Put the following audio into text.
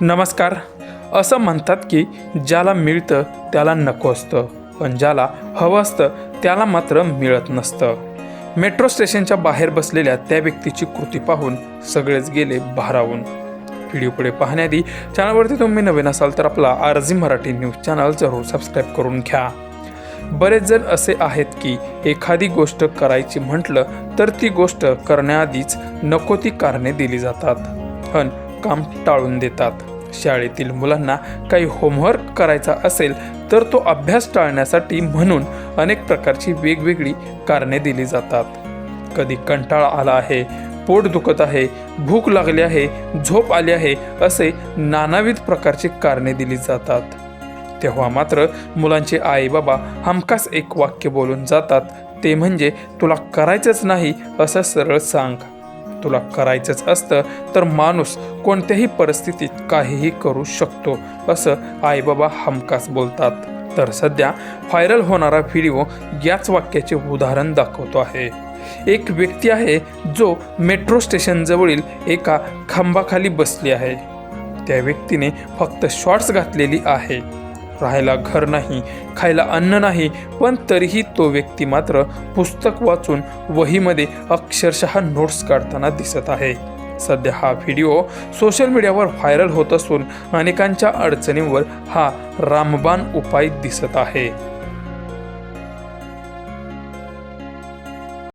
नमस्कार. असं म्हणतात की ज्याला मिळतं त्याला नको असतं पण ज्याला हवं असतं त्याला मात्र मिळत नसतं. मेट्रो स्टेशनच्या बाहेर बसलेल्या त्या व्यक्तीची कृती पाहून सगळेच गेले भारावून. व्हिडिओ पुढे पाहण्याआधी चॅनलवरती तुम्ही नवीन असाल तर आपला आरजी मराठी न्यूज चॅनल जरूर सबस्क्राईब करून घ्या. बरेच जण असे आहेत की एखादी गोष्ट करायची म्हटलं तर ती गोष्ट करण्याआधीच नको ती कारणे दिली जातात. पण काम टाळून देतात. शाळेतील मुलांना काही होमवर्क करायचा असेल तर तो अभ्यास टाळण्यासाठी म्हणून अनेक प्रकारची वेगवेगळी कारणे दिली जातात. कधी कंटाळा आला आहे पोट दुखत आहे भूक लागली आहे झोप आली आहे असे नानाविध प्रकारची कारणे दिली जातात. तेव्हा मात्र मुलांचे आई बाबा हमखास एक वाक्य बोलून जातात ते म्हणजे तुला करायचंच नाही असं सरळ सांग. तुला करायचंच असतं तर माणूस कोणत्याही परिस्थितीत काहीही करू शकतो असं आईबाबा हमखास बोलतात. तर सध्या व्हायरल होणारा व्हिडिओ याच वाक्याचे उदाहरण दाखवतो आहे. एक व्यक्ती आहे जो मेट्रो स्टेशनजवळील एका खांबाखाली बसली आहे. त्या व्यक्तीने फक्त शॉर्ट्स घातलेली आहे. राहायला घर नाही खायला अन्न नाही पण तरीही तो व्यक्ती मात्र पुस्तक वाचून वहीमध्ये अक्षरशः नोट्स काढताना दिसत आहे. सध्या हा व्हिडिओ सोशल मीडियावर व्हायरल होत असून अनेकांच्या अडचणींवर हा रामबाण उपाय दिसत आहे.